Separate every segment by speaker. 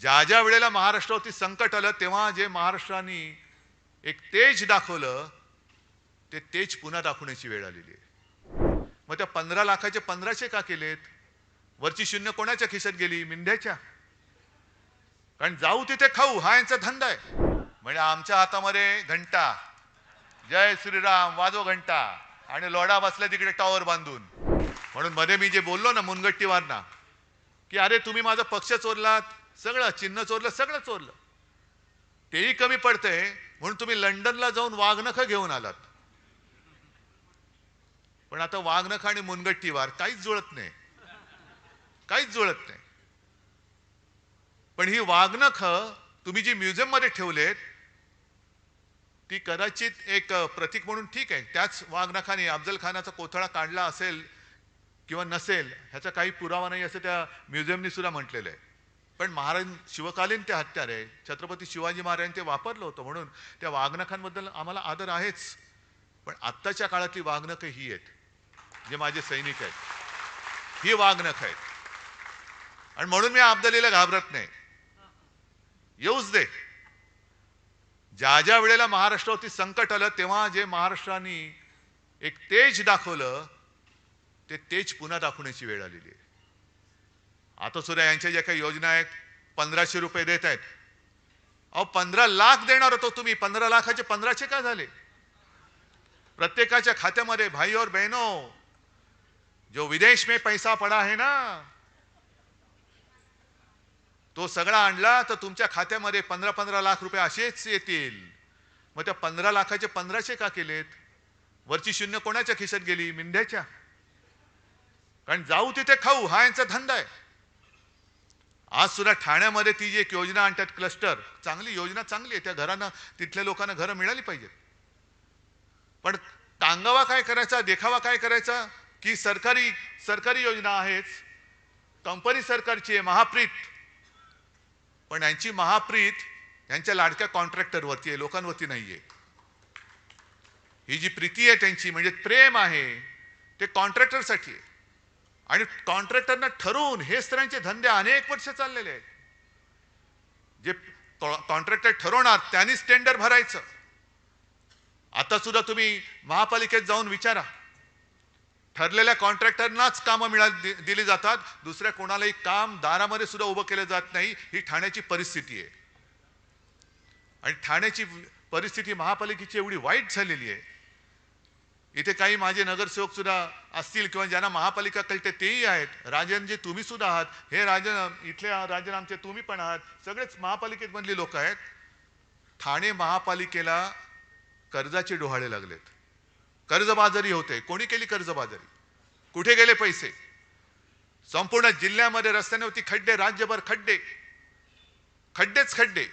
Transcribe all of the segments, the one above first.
Speaker 1: ज्या ज्या वेळेला महाराष्ट्रावरती संकट आलं तेव्हा जे महाराष्ट्राने एक तेज दाखवलं ते तेज पुन्हा दाखवण्याची वेळ आलेली आहे. मग त्या पंधरा लाखाचे पंधराशे का केलेत? वरची शून्य कोणाच्या खिशात गेली? मिंढ्याच्या कारण जाऊ तिथे खाऊ हा यांचा धंदा आहे. म्हणजे आमच्या हातामध्ये घंटा. जय श्रीराम वाजो घंटा. आणि लोडा बसला तिकडे टॉवर बांधून. म्हणून मध्ये मी जे बोललो ना मुनगट्टीवारना की अरे तुम्ही माझा पक्ष चोरलात सगळं चिन्ह चोरलं सगळं चोरलं. तेही कमी पडतंय म्हणून तुम्ही लंडनला जाऊन वाघनखं घेऊन आलात. पण आता वाघनखं आणि मुनगट्टीवार काहीच जुळत नाही. काहीच जुळत नाही. पण ही वाघनख तुम्ही जी म्युझियममध्ये ठेवलेत ती कदाचित एक प्रतीक म्हणून ठीक आहे. त्याच वाघनखाने अफजल खानाचा कोथळा काढला असेल किंवा नसेल ह्याचा काही पुरावा नाही असं त्या म्युझियमनी सुद्धा म्हटलेलं आहे. पण महाराज शिवकालीन ते हत्यार आहे. छत्रपती शिवाजी महाराजांनी ते वापरलं होतं म्हणून त्या वाघनखांबद्दल आम्हाला आदर आहेच. पण आत्ताच्या काळातली वाघनखं ही आहेत. जे माझे सैनिक आहेत. ही वाघनख आहेत. आणि म्हणून मी अब्दालीला घाबरत नाही. येऊच दे. ज्या ज्या वेळेला महाराष्ट्रावरती संकट आलं तेव्हा जे महाराष्ट्राने एक तेज दाखवलं ते तेज पुन्हा दाखवण्याची वेळ आलेली आहे. आता सुद्धा यांच्या ज्या काही योजना आहेत पंधराशे रुपये देत आहेत. अहो पंधरा लाख देणार होतो तुम्ही. पंधरा लाखाचे पंधराशे का झाले? प्रत्येकाच्या खात्यामध्ये भाई और बहनो जो विदेश में पैसा पड़ा आहे ना तो सगळा आणला तर तुमच्या खात्यामध्ये पंधरा पंधरा लाख रुपये असेच येतील. मग त्या पंधरा लाखाचे पंधराशे का केलेत? वरची शून्य कोणाच्या खिशात गेली? मिंढ्याच्या. कारण जाऊ तिथे खाऊ हा यांचा धंदा आहे. आज सुद्धा ठाण्यामध्ये ती जी एक योजना आणतात क्लस्टर चांगली योजना चांगली आहे. त्या घरांना तिथल्या लोकांना घरं मिळाली पाहिजेत. पण कांगावा काय करायचा देखावा काय करायचा? की सरकारी सरकारी योजना आहेच कंपनी सरकारची आहे महाप्रीत. पण यांची महाप्रीत यांच्या लाडक्या कॉन्ट्रॅक्टरवरती आहे लोकांवरती नाहीये. ही जी प्रीती आहे त्यांची म्हणजे प्रेम आहे ते कॉन्ट्रॅक्टरसाठी आहे. आणि कॉन्ट्रॅक्टरना ठरवून हे स्त्रियांचे धंदे अनेक वर्ष चाललेले आहेत. जे कॉन्ट्रॅक्टर ठरवणार त्यांनीच टेंडर भरायचं. आता सुद्धा तुम्ही महापालिकेत जाऊन विचारा. ठरलेल्या कॉन्ट्रॅक्टरनाच कामं मिळा दिली जातात. दुसऱ्या कोणालाही काम दारामध्ये सुद्धा उभं केलं जात नाही. ही ठाण्याची परिस्थिती आहे. आणि ठाण्याची परिस्थिती महापालिकेची एवढी वाईट झालेली आहे. इथे काही माझे नगरसेवक सुद्धा असतील किंवा ज्यांना महापालिका कळते तेही आहेत. राजन जे तुम्ही सुद्धा आहात. हे राजन इथले राजन आमचे तुम्ही पण आहात. सगळेच महापालिकेत मधली लोक आहेत. ठाणे महापालिकेला कर्जाचे डोहाळे लागलेत. कर्जबाजारी होते. कोणी केली कर्जबाजारी? कुठे गेले पैसे? संपूर्ण जिल्ह्यामध्ये रस्त्यांवरती खड्डे राज्यभर खड्डे. खड्डेच खड्डे.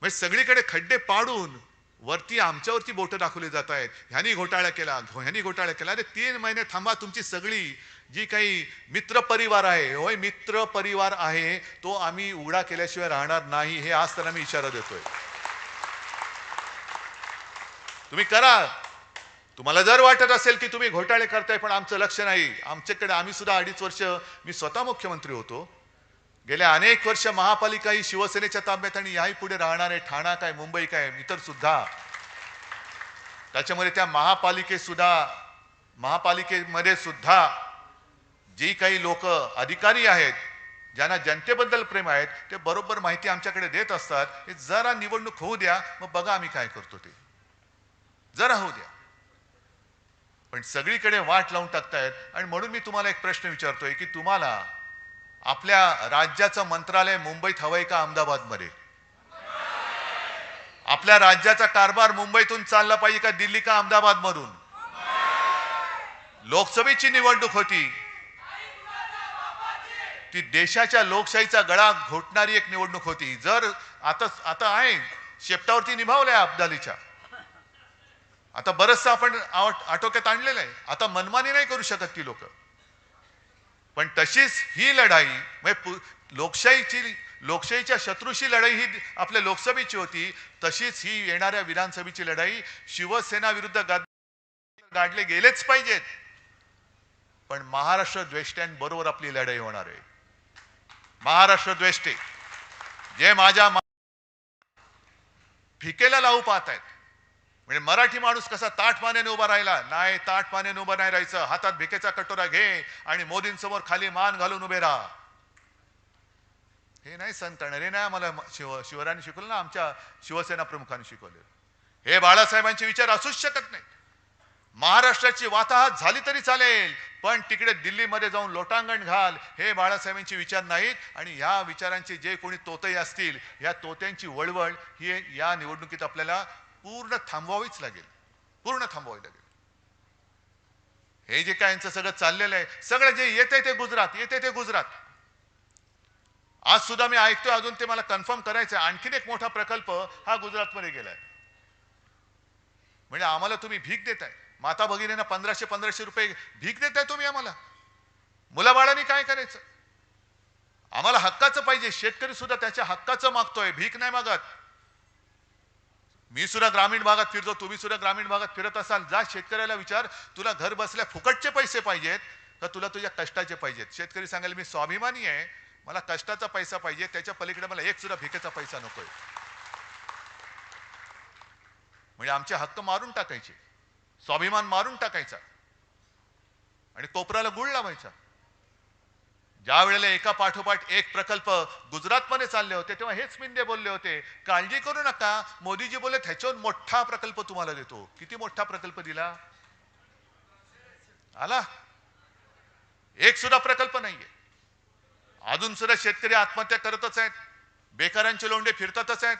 Speaker 1: म्हणजे सगळीकडे खड्डे पाडून वरती आमच्यावरती बोटं दाखवली जात आहेत. ह्यानी घोटाळा केला ह्यानी घोटाळा केला. अरे तीन महिने थांबा तुमची सगळी जी काही मित्र परिवार आहे होय मित्र परिवार आहे तो आम्ही उघडा केल्याशिवाय राहणार नाही हे आज त्यांना मी इशारा देतोय. तुम्ही करा. तुम्हाला जर वाटत असेल की तुम्ही घोटाळे करताय पण आमचं लक्ष नाही. आमच्याकडे आम्ही सुद्धा अडीच वर्ष मी स्वतः मुख्यमंत्री होतो. गेल्या अनेक वर्ष महापालिका ही शिवसेनेच्या ताब्यात आणि याही पुढे राहणार आहे ठाणा काय मुंबई काय इतर सुद्धा. त्याच्यामध्ये त्या महापालिकेत सुद्धा महापालिकेमध्ये सुद्धा जी काही लोक अधिकारी आहेत ज्यांना जनतेबद्दल प्रेम आहेत ते बरोबर माहिती आमच्याकडे देत असतात हे जरा निवडणूक होऊ द्या मग बघा आम्ही काय करतो ते. जरा होऊ द्या. पण सगळीकडे वाट लावून टाकतायत आणि म्हणून मी तुम्हाला एक प्रश्न विचारतोय की तुम्हाला आपल्या राज्याचं मंत्रालय मुंबईत हवंय का अहमदाबादमध्ये? आपल्या राज्याचा कारभार मुंबईतून चालला पाहिजे का दिल्ली का अहमदाबाद मधून लोकसभेची निवडणूक होती. ती देशाच्या लोकशाहीचा गळा घोटणारी एक निवडणूक होती. जर आता आता आहे शेपटावरती निभावलंय अब्दालीच्या. आता बरचसं आपण आटोक्यात आणलेलं आहे. आता मनमानी नाही करू शकत ती लोक. पण तशीच ही लढाई म्हणजे पु- लोकशाहीची लोकशाहीच्या शत्रूशी लढाई ही आपल्या लोकसभेची होती तशीच ही येणाऱ्या विधानसभेची लढाई शिवसेना विरुद्ध गाद गाडले गेलेच पाहिजेत. पण महाराष्ट्र द्वेष्ट्यांबरोबर आपली लढाई होणार आहे. महाराष्ट्र द्वेष्टे जे माझ्या फिकेला लावू पाहत आहेत म्हणजे मराठी माणूस कसा ताट पाण्याने उभा राहिला? नाही ताट पाण्याने नाही राहायचं. हातात भिकेचा कटोरा घे आणि मोदींसमोर खाली मान घालून उभे राहा. हे नाही सण करणार. हे नाही आम्हाला शिव शिवरायांनी शिकवलं ना? आमच्या शिवसेना प्रमुखांनी शिकवले हे बाळासाहेबांचे विचार असूच शकत नाही महाराष्ट्राची वाताहत झाली तरी चालेल पण तिकडे दिल्लीमध्ये जाऊन लोटांगण घाल हे बाळासाहेबांचे विचार नाहीत. आणि ह्या विचारांचे जे कोणी तोते असतील या तोत्यांची वळवळ ही या निवडणुकीत आपल्याला पूर्ण थांबवावीच लागेल. पूर्ण थांबवावी लागेल. हे जे काय यांचं सगळं चाललेलं आहे सगळं जे येते ते गुजरात येते ते गुजरात. आज सुद्धा मी ऐकतोय अजून ते मला कन्फर्म करायचं आहे आणखीन एक मोठा प्रकल्प हा गुजरातमध्ये गेलाय. म्हणजे आम्हाला तुम्ही भीक देताय. माता भगिनींना पंधराशे पंधराशे रुपये भीक देताय तुम्ही आम्हाला. मुलाबाळांनी काय करायचं? आम्हाला हक्काचं पाहिजे. शेतकरी सुद्धा त्याच्या हक्काचं मागतोय. भीक नाही मागत. मी सुद्धा ग्रामीण भागात फिरतो तुम्ही सुद्धा ग्रामीण भागात फिरत असाल जा शेतकऱ्याला विचार तुला घर बसल्या फुकटचे पैसे पाहिजेत का तुला तुझ्या कष्टाचे पाहिजेत? शेतकरी सांगेल मी स्वाभिमानी आहे मला कष्टाचा पैसा पाहिजे त्याच्या पलीकडे मला एक सुद्धा भिकेचा पैसा नकोय. म्हणजे आमचे हक्क मारून टाकायचे स्वाभिमान मारून टाकायचा आणि कोपराला गुळ लावायचा. ज्या वेळेला एका पाठोपाठ एक प्रकल्प गुजरातमध्ये चालले होते तेव्हा हेच मिंदे बोलले होते काळजी करू नका मोदीजी बोलले ह्याच्यावर मोठा प्रकल्प तुम्हाला देतो. किती मोठा प्रकल्प दिला? आला? एक सुद्धा प्रकल्प नाहीये. अजून सुद्धा शेतकरी आत्महत्या करतच आहेत बेकारांचे लोंढे फिरतातच आहेत.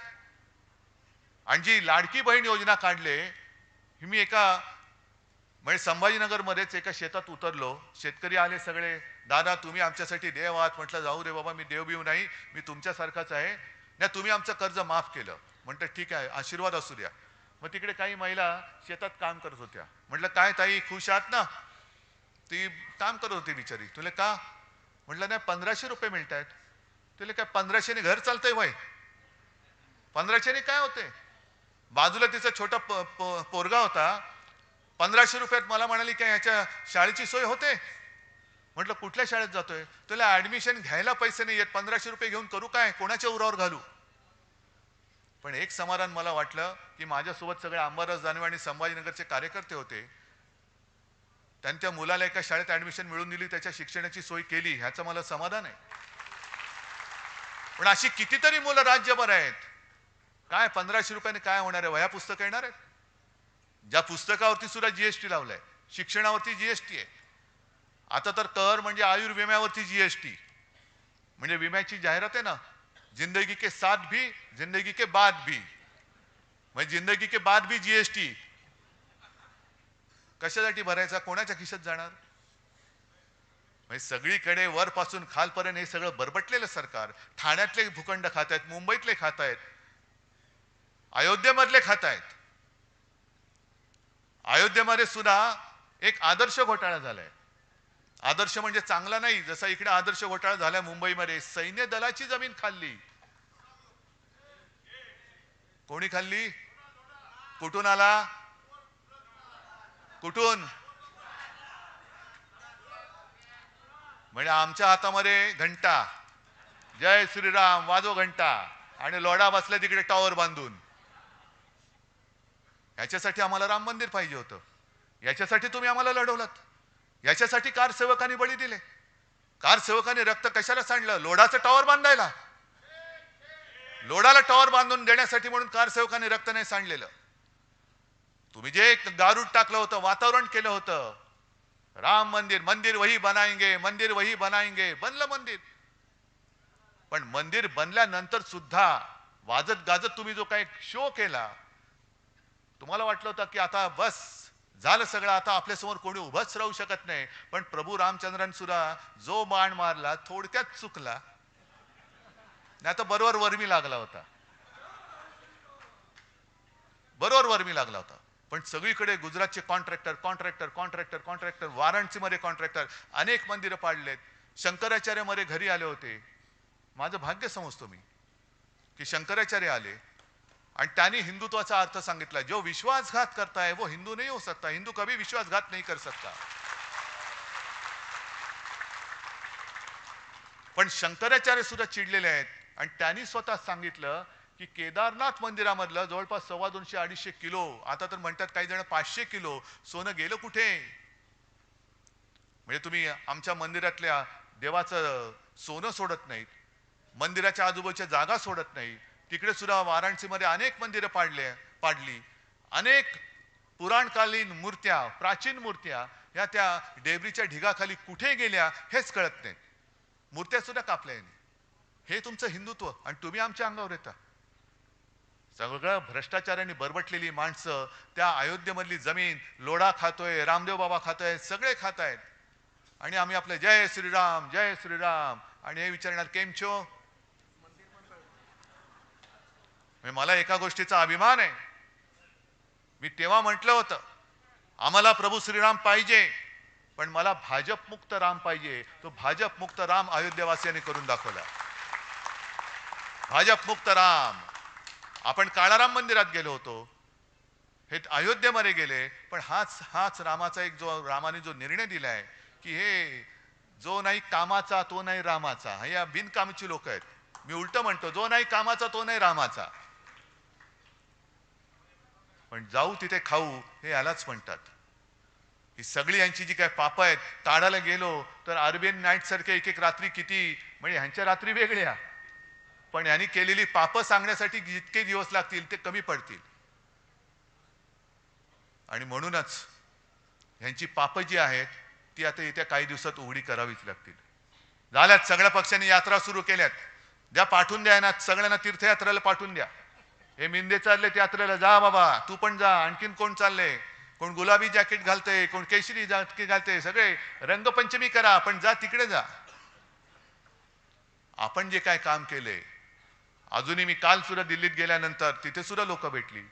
Speaker 1: आणि जी लाडकी बहीण योजना काढले ही मी एका म्हणजे संभाजीनगरमध्येच एका शेतात उतरलो शेतकरी आले सगळे. दादा तुम्ही आमच्यासाठी देव आहात. म्हटलं जाऊ रे बाबा मी देव बिव नाही. मी तुमच्यासारखाच आहे. नाही तुम्ही आमचं कर्ज माफ केलं. म्हणतं ठीक आहे आशीर्वाद असू द्या. मग तिकडे काही महिला शेतात काम करत होत्या. म्हटलं काय ताई खुश आहात ना? ती काम करत होती बिचारी. तुला का? म्हटलं नाही पंधराशे रुपये मिळत आहेत. तुला काय पंधराशेने घर चालतंय वय? पंधराशेने काय होते बाजूला तिचा छोटा प- प- पोरगा होता. पंधराशे रुपयात मला म्हणाली काय ह्याच्या शाळेची सोय होते? म्हटलं कुठल्या शाळेत जातोय? तुला ऍडमिशन घ्यायला पैसे नाही येत पंधराशे रुपये घेऊन करू काय? कोणाच्या उरावर घालू? पण एक समाधान मला वाटलं की माझ्यासोबत सगळे अंबादास दानवे आणि संभाजीनगरचे कार्यकर्ते होते. त्यांच्या मुलाला एका शाळेत ऍडमिशन मिळून दिली त्याच्या शिक्षणाची सोय केली ह्याचं मला समाधान आहे. पण अशी कितीतरी मुलं राज्यभर आहेत. काय पंधराशे रुपयाने काय होणार आहे? वह्या पुस्तकं येणार आहेत? ज्या पुस्तकावरती सुद्धा जीएसटी लावलाय. शिक्षणावरती जीएसटी आहे. आता तर कर म्हणजे आयुर्विम्यावरती जीएसटी म्हणजे विम्याची जाहिरात आहे ना जिंदगी के साथ भी जिंदगी के बाद भी. म्हणजे जिंदगी के बाद भी जीएसटी कशासाठी भरायचा? कोणाच्या खिशात जाणार? म्हणजे सगळीकडे वरपासून खालपर्यंत हे सगळं बरबटलेलं सरकार. ठाण्यातले भूखंड खात आहेत मुंबईतले खात आहेत अयोध्येमधले खात आहेत अयोध्येमध्ये सुद्धा एक आदर्श घोटाळा झालाय. आदर्श म्हणजे चांगला नाही. जसा इकडे आदर्श घोटाळा झाला मुंबईमध्ये सैन्य दलाची जमीन खाल्ली. कोणी खाल्ली? कुठून आला? कुठून? म्हणजे आमच्या हातामध्ये घंटा. जय श्रीराम वाजो घंटा. आणि लोढा बसले तिकडे टॉवर बांधून. याच्यासाठी आम्हाला राम मंदिर पाहिजे होतं. याच्यासाठी तुम्ही आम्हाला लढवलात. याच्यासाठी कार सेवकांनी बळी दिले. कार सेवकांनी रक्त कशाला सांडलं? लोढाचं टॉवर बांधायला. लोढाला टॉवर बांधून देण्यासाठी म्हणून कार सेवकांनी रक्त नाही सांडलेलं. तुम्ही जे गारूड टाकलं होतं वातावरण केलं होतं राम मंदिर मंदिर वही बनायंगे मंदिर वही बनायंगे बनलं मंदिर. पण मंदिर बनल्यानंतर सुद्धा वाजत गाजत तुम्ही जो काही शो केला तुम्हाला वाटलं होतं की आता बस झालं सगळं आता आपल्यासमोर कोणी उभंच राहू शकत नाही. पण प्रभू रामचंद्रन सुद्धा जो बाण मारला थोडक्यात चुकला. नाही तर बरोबर वर्मी लागला होता. बरोबर वर्मी लागला होता. पण सगळीकडे गुजरातचे कॉन्ट्रॅक्टर कॉन्ट्रॅक्टर कॉन्ट्रॅक्टर कॉन्ट्रॅक्टर वाराणसीमध्ये कॉन्ट्रॅक्टर अनेक मंदिरं पाडलेत. शंकराचार्यमध्ये घरी आले होते. माझं भाग्य समजतो मी की शंकराचार्य आले. आणि त्यांनी हिंदुत्वाचा अर्थ सांगितला जो विश्वासघात करता है वो हिंदू नहीं हो सकता. हिंदू कभी विश्वासघात नहीं कर सकता. पण शंकराचार्य सुद्धा चिडलेले आहेत. आणि त्यांनी स्वतः सांगितलं की केदारनाथ मंदिरामधलं जवळपास सव्वा दोनशे अडीचशे किलो आता तर म्हणतात काही जण पाचशे किलो सोनं गेलं कुठे? म्हणजे तुम्ही आमच्या मंदिरातल्या देवाचं सोनं सोडत नाहीत. मंदिराच्या आजूबाजूच्या जागा सोडत नाही तिकडे सुद्धा वाराणसीमध्ये अनेक मंदिरं पाडले पाडली. अनेक पुराणकालीन मूर्त्या प्राचीन मूर्त्या या त्या डेबरीच्या ढिगाखाली कुठे गेल्या हेच कळत नाही. मूर्त्या सुद्धा कापल्या यांनी. हे तुमचं हिंदुत्व आणि तुम्ही आमच्या अंगावर येता. सगळं भ्रष्टाचाराने बरबटलेली माणसं त्या अयोध्येमधली जमीन लोढा खातोय रामदेव बाबा खातोय सगळे खात आहेत आणि आम्ही आपलं जय श्रीराम जय श्रीराम. आणि हे विचारणार केम छो? म्हणजे मला एका गोष्टीचा अभिमान आहे. मी तेव्हा म्हटलं होतं आम्हाला प्रभू श्रीराम पाहिजे पण मला भाजप मुक्त राम पाहिजे. तो भाजप मुक्त राम अयोध्येवासियांनी करून दाखवला. भाजप मुक्त राम. आपण काळाराम मंदिरात गेलो होतो. हे अयोध्येमध्ये गेले पण हाच हाच रामाचा एक जो रामाने जो निर्णय दिलाय की हे जो नाही कामाचा तो नाही रामाचा. या बिनकामाची लोक आहेत. मी उलट म्हणतो जो नाही कामाचा तो नाही रामाचा. पण जाऊ तिथे खाऊ हे यालाच म्हणतात. ही सगळी यांची जी काय पाप आहेत काढायला गेलो तर अरबियन नाईट सारखे एक एक रात्री किती म्हणजे ह्यांच्या रात्री वेगळ्या. पण यांनी केलेली पाप सांगण्यासाठी जितके दिवस लागतील ते कमी पडतील. आणि म्हणूनच ह्यांची पाप जी आहेत ती आता येत्या काही दिवसात उघडी करावीच लागतील. झाल्यात सगळ्या पक्षांनी यात्रा सुरू केल्यात. द्या पाठवून द्या ना सगळ्यांना तीर्थयात्रेला पाठवून द्या. हे मिंदे चालले यात्रेला जा बाबा तू पण जा. आणखीन कोण चालले? कोण गुलाबी जॅकेट घालते कोण केशरी जॅकेट घालते सगळे रंगपंचमी करा पण जा तिकडे जा. आपण जे काय काम केले अजूनही मी काल सुद्धा दिल्लीत गेल्यानंतर तिथे सुद्धा लोक भेटली.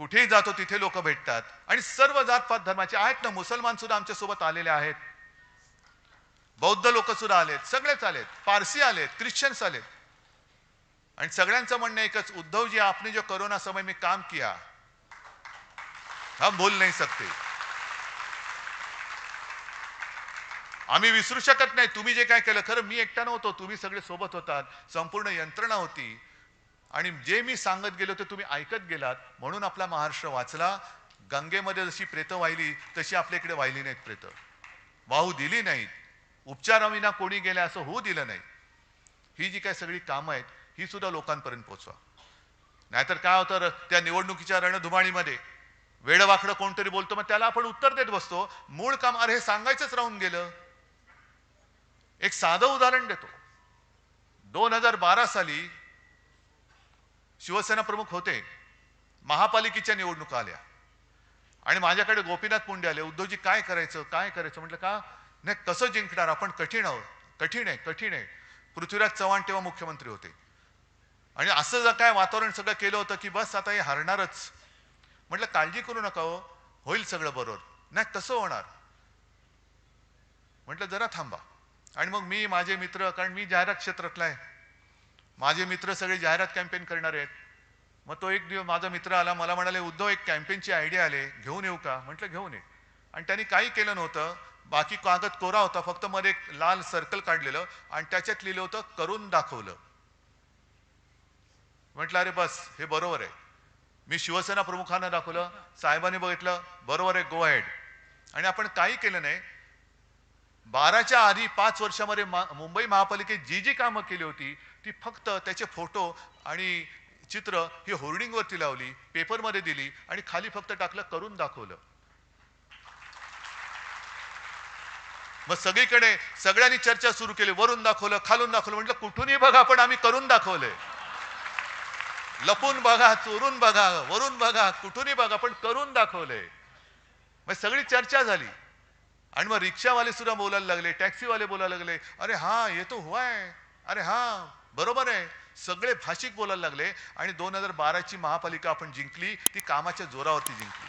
Speaker 1: कुठेही जातो तिथे लोक भेटतात. आणि सर्व जातपात धर्माचे आहेत ना मुसलमान सुद्धा आमच्यासोबत आलेले आहेत. बौद्ध लोक सुद्धा आलेत सगळेच आलेत. पारसी आलेत ख्रिश्चन्स आलेत. आणि सगळ्यांचं म्हणणं एकच उद्धव जी आपने जो कोरोना समय में काम किया हम भूल नाही सकते. आम्ही विसरू शकत नाही. तुम्ही जे काय केलं खरं मी एकटा नव्हतो. तुम्ही सगळे सोबत होतात. संपूर्ण यंत्रणा होती. आणि जे मी सांगत गेलो ते तुम्ही ऐकत गेलात. म्हणून आपला महाराष्ट्र वाचला. गंगेमध्ये जशी प्रेतं वाहिली तशी आपल्या इकडे वाहिली नाहीत प्रेतं. वाहू दिली नाहीत. उपचाराविना कोणी गेल्या असं होऊ दिलं नाही. ही जी काय सगळी कामं आहेत ही सुद्धा लोकांपर्यंत पोचवा नाहीतर काय होतं त्या निवडणुकीच्या रणधुमाळीमध्ये वेडवाकडं कोणतरी बोलतो मग त्याला आपण उत्तर देत बसतो मूळ काम अरे हे सांगायचंच राहून गेलं. एक साधं उदाहरण देतो. दोन हजार बारा साली शिवसेना प्रमुख होते महापालिकेच्या निवडणुका आल्या. आणि माझ्याकडे गोपीनाथ मुंडे आले उद्धवजी काय करायचं काय करायचं? म्हटलं का? नाही कसं जिंकणार? आपण कठीण आहोत. कठीण आहे कठीण आहे. पृथ्वीराज चव्हाण तेव्हा मुख्यमंत्री होते. आणि असं जर काय वातावरण सगळं केलं होतं की बस आता हे हरणारच. म्हटलं काळजी करू नका हो. होईल सगळं बरोबर. नाही कसं होणार. म्हटलं जरा थांबा. आणि मग मी माझे मित्र कारण मी जाहिरात क्षेत्रातला आहे. माझे मित्र सगळे जाहिरात कॅम्पेन करणार आहेत. मग तो एक दिवस माझा मित्र आला मला म्हणाले उद्धव एक कॅम्पेनची आयडिया आले. घेऊन येऊ का? म्हटलं घेऊन ये. आणि त्यांनी काही केलं नव्हतं. बाकी कागद कोरा होता. फक्त मध्ये एक लाल सर्कल काढलेलं. आणि त्याच्यात लिहिलं होतं करून दाखवलं. म्हटलं अरे बस हे बरोबर आहे. मी शिवसेना प्रमुखांना दाखवलं साहेबांनी बघितलं बरोबर आहे गो हेड आणि आपण काही केलं नाही. बाराच्या आधी पाच वर्षामध्ये मा- मुंबई महापालिकेत जी जी कामं केली होती ती फक्त त्याचे फोटो आणि चित्र ही होर्डिंगवरती लावली पेपरमध्ये दिली आणि खाली फक्त टाकलं करून दाखवलं. मग सगळीकडे सगळ्यांनी चर्चा सुरू केली वरून दाखवलं खालून दाखवलं म्हटलं कुठूनही बघा पण आम्ही करून दाखवलंय. लपून बघा चोरून बघा वरून बघा कुठूनही बघा पण करून दाखवलंय. मग सगळी चर्चा झाली. आणि मग रिक्षावाले सुद्धा बोलायला लागले टॅक्सीवाले बोलायला लागले अरे हा ये तो हुआ आहे अरे हा बरोबर आहे. सगळे भाषिक बोलायला लागले आणि दोन हजार बाराची महापालिका आपण जिंकली ती कामाच्या जोरावरती जिंकली.